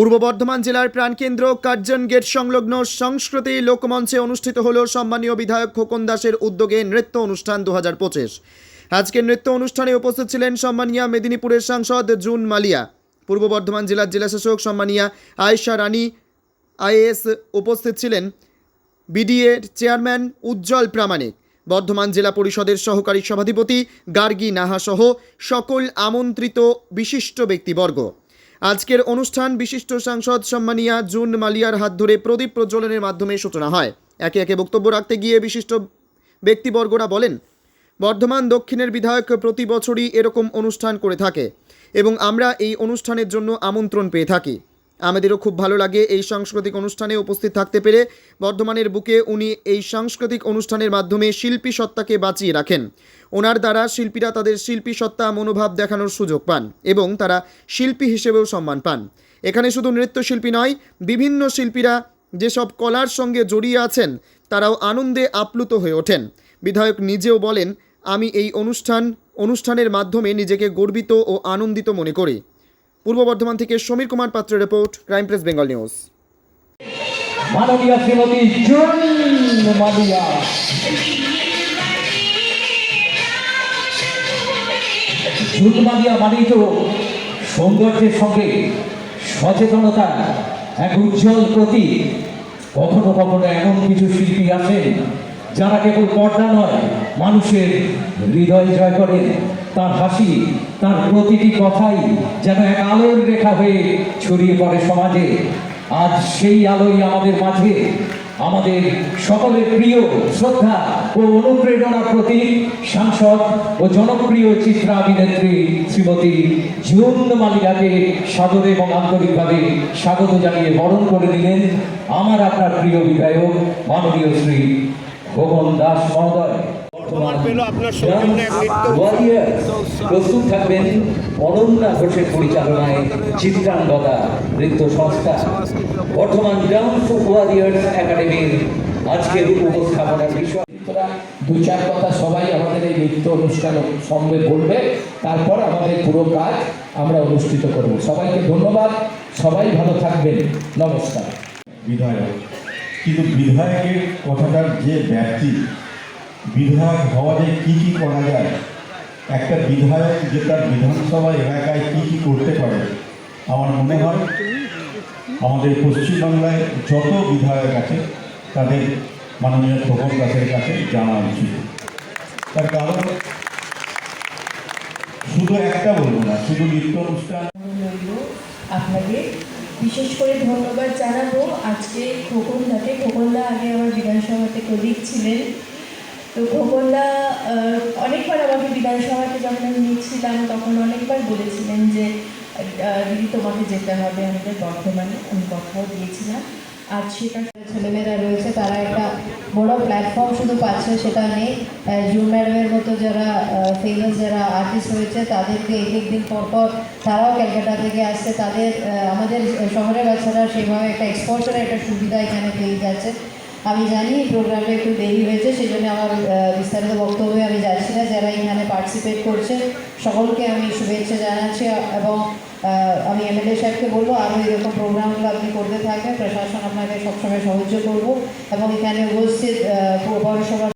পূর্ব বর্ধমান জেলার প্রাণকেন্দ্র Curzon gate সংলগ্ন সংস্কৃতি লোকমঞ্চে অনুষ্ঠিত হল সম্মানীয় বিধায়ক খোকন দাসের উদ্যোগে নৃত্য অনুষ্ঠান দু আজকের নৃত্য অনুষ্ঠানে উপস্থিত ছিলেন সম্মানিয়া মেদিনীপুরের সাংসদ জুন মালিয়া, পূর্ব বর্ধমান জেলার জেলাশাসক সম্মানিয়া আয়েশা রানী আইএস উপস্থিত ছিলেন বিডিএর চেয়ারম্যান উজ্জ্বল প্রামাণিক, বর্ধমান জেলা পরিষদের সহকারী সভাধিপতি গার্গী নাহা সহ সকল আমন্ত্রিত বিশিষ্ট ব্যক্তিবর্গ। আজকের অনুষ্ঠান বিশিষ্ট সাংসদ সম্মানিয়া জুন মালিয়ার হাত ধরে প্রদীপ প্রজ্বলনের মাধ্যমে সূচনা হয়। একে একে বক্তব্য রাখতে গিয়ে বিশিষ্ট ব্যক্তিবর্গরা বলেন, বর্ধমান দক্ষিণের বিধায়ক প্রতি বছরই এরকম অনুষ্ঠান করে থাকে এবং আমরা এই অনুষ্ঠানের জন্য আমন্ত্রণ পেয়ে থাকি। আমাদেরও খুব ভালো লাগে এই সাংস্কৃতিক অনুষ্ঠানে উপস্থিত থাকতে পেরে। বর্ধমানের বুকে উনি এই সাংস্কৃতিক অনুষ্ঠানের মাধ্যমে শিল্পী সত্তাকে বাঁচিয়ে রাখেন। ওনার দ্বারা শিল্পীরা তাদের শিল্পী সত্তা মনোভাব দেখানোর সুযোগ পান এবং তারা শিল্পী হিসেবেও সম্মান পান। এখানে শুধু নৃত্যশিল্পী নয়, বিভিন্ন শিল্পীরা যেসব কলার সঙ্গে জড়িয়ে আছেন, তারাও আনন্দে আপ্লুত হয়ে ওঠেন। বিধায়ক নিজেও বলেন, আমি এই অনুষ্ঠান, অনুষ্ঠানের মাধ্যমে নিজেকে গর্বিত ও আনন্দিত মনে করি। পূর্ব বর্ধমান থেকে সমীর কুমার পাত্রের report, crime press, Bengal news. সৌন্দর্যের সঙ্গে সচেতনতা, এক উজ্জ্বল প্রতীক। কখনো কখনো এমন কিছু শিল্পী আছেন যারা কেবল পর্দা নয়, মানুষের হৃদয় জয় করেন। তার হাসি, তার প্রতিটি কথাই যেন এক আলোর রেখা হয়ে ছড়িয়ে পড়ে সমাজে। আজ সেই আলোই আমাদের মাঝে। আমাদের সকলের প্রিয় শ্রদ্ধা ও অনুপ্রেরণার প্রতি সাংসদ ও জনপ্রিয় চিত্রাভিনেত্রী শ্রীমতী জুন মালিকাকে সাদরে এবং আন্তরিকভাবে স্বাগত জানিয়ে বরণ করে নিলেন আমার আপনার প্রিয় বিধায়ক, মাননীয় শ্রী ভবন দাস মহোদয়। পেল আপনার সৌজন্যে প্রস্তুত থাকবেন অনন্যা ঘোষের পরিচালনায় চিত্রাঙ্গদা নৃত্য সংস্থা। বর্তমান ওয়ারিয়ার্স একাডেমির আজকের উপস্থাপনার বিষয়। দু চার কথা সবাই আমাদের এই নৃত্য অনুষ্ঠান সঙ্গে বলবে তারপর আমাদের পুরো কাজ আমরা অনুষ্ঠিত করব। সবাইকে ধন্যবাদ সবাই ভালো থাকবেন নমস্কার। বিধায়ক কিন্তু বিধায়কের কথাটার যে ব্যাপ্তি বিধায়ক হওয়া যে কী কী করা যায়? একটা বিধায়ক যে তার বিধানসভা এলাকায় কী কী করতে পারে, আমার মনে হয় আমাদের পশ্চিমবাংলায় যত বিধায়ক আছে, তাদের মাননীয় খোকন দাসের কাছে জানা উচিত। তার কারণ শুধু একটা বলব না, শুধু নৃত্য অনুষ্ঠান। আপনাকে বিশেষ করে ধন্যবাদ জানাব। আজকে খোকনদাকে, খোকনদা আগে আমার বিধানসভাতে কলিগ ছিলেন। তো খোকনদা অনেকবার আমাকে বিধানসভাতে যখন আমি নিচ্ছিলাম তখন অনেকবার বলেছিলেন যে দিদি তোমাকে যেতে হবে আমাদের বর্ধমানে, আমি কথাও দিয়েছিলাম আর সেটা ছেলেমেয়েরা রয়েছে, তারা একটা বড় প্ল্যাটফর্ম শুধু পাচ্ছে, সেটা নেই। জুম ম্যাডামের মতো যারা ফেমাস যারা আর্টিস্ট রয়েছে, তাদেরকে এক এক দিন পর পর তারাও ক্যালকাটা থেকে আসছে। তাদের আমাদের শহরের বাচ্চারা সেভাবে একটা এক্সপোজারের একটা সুবিধা এখানে পেয়ে যাচ্ছে। আমি জানি এই প্রোগ্রামটা একটু দেরি হয়েছে সেই জন্য আমার বিস্তারিত বক্তব্যে আমি যাচ্ছি না। যারা এখানে পার্টিসিপেট করছে, সকলকে আমি শুভেচ্ছা জানাচ্ছি এবং আমি এমএলএ সাহেবকে বলব, আরও এরকম প্রোগ্রামগুলো আপনি করতে থাকেন। প্রশাসন আপনাকে সবসময় সাহায্য করব এবং এখানে উপস্থিত পৌরসভা